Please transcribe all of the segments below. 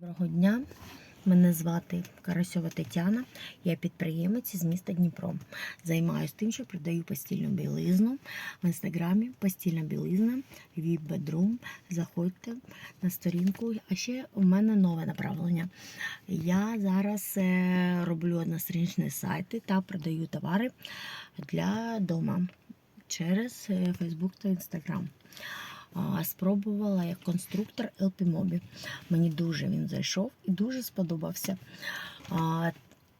Доброго дня. Мене звати Карасьова Тетяна. Я підприємець з міста Дніпро. Займаюся тим, що продаю постільну білизну в інстаграмі. Постільна білизна, Bedroom. Заходьте на сторінку. А ще у мене нове направлення. Я зараз е, роблю одностраничні сайти та продаю товари для дома через е, Facebook та Instagram. Спробувала як конструктор LP Mobi. Мені дуже він зайшов і дуже сподобався.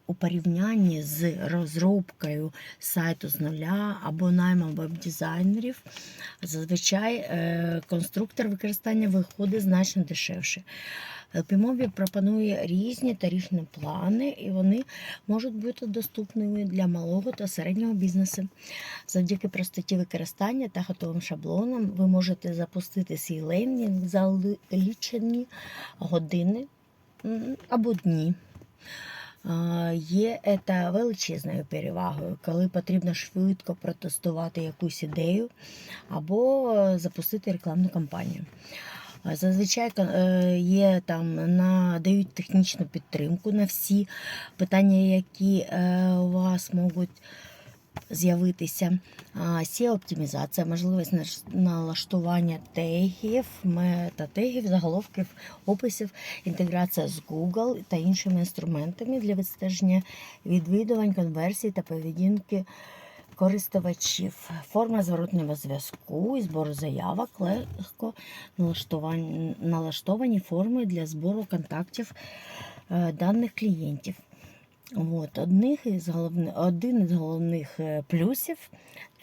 У порівнянні з розробкою сайту з нуля або наймом веб-дизайнерів, зазвичай е, конструктор використання виходить значно дешевше. LPMobі пропонує різні тарифні плани, і вони можуть бути доступними для малого та середнього бізнесу. Завдяки простоті використання та готовим шаблонам ви можете запустити свій лендінг за лічені години або дні. Є це величезною перевагою, коли потрібно швидко протестувати якусь ідею або запустити рекламну кампанію. Зазвичай е, є там надають технічну підтримку на всі питання, які е, у вас можуть з'явитися. seo оптимізація можливість налаштування тегів, мета-тегів, заголовків, описів, інтеграція з Google та іншими інструментами для відстеження відвідувань, конверсій та поведінки користувачів. Форма зворотнього зв'язку і збору заявок, легко налаштовані, налаштовані форми для збору контактів е, даних клієнтів. От, одних із головних, один із головних е, плюсів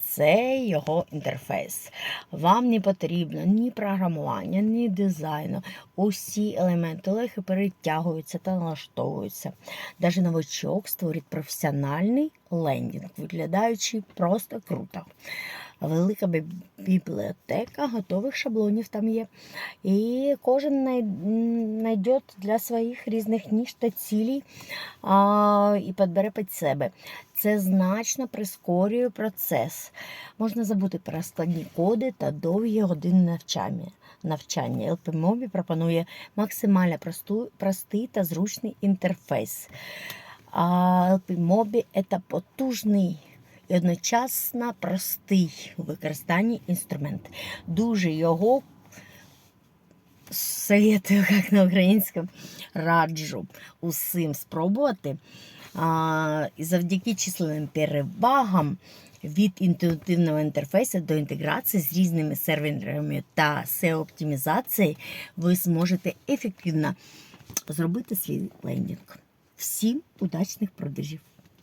це його інтерфейс. Вам не потрібно ні програмування, ні дизайну. Усі елементи легко перетягуються та налаштовуються. Навіть новачок створить професіональний лендінг, виглядаючи просто круто. Велика бібліотека готових шаблонів там є. І кожен знайде для своїх різних ніж та цілей а, і підбере під себе. Це значно прискорює процес. Можна забути про складні коди та довгі години навчання. Навчання LPMobі пропонує максимально простий та зручний інтерфейс. А LPMobі – це потужний і одночасно простий у використанні інструмент. Дуже його советую, як на українському, раджу усім спробувати. А, і завдяки численним перевагам від інтуїтивного інтерфейсу до інтеграції з різними серверами та SEO-оптимізації ви зможете ефективно зробити свій лендінг. Всім удачних продажів!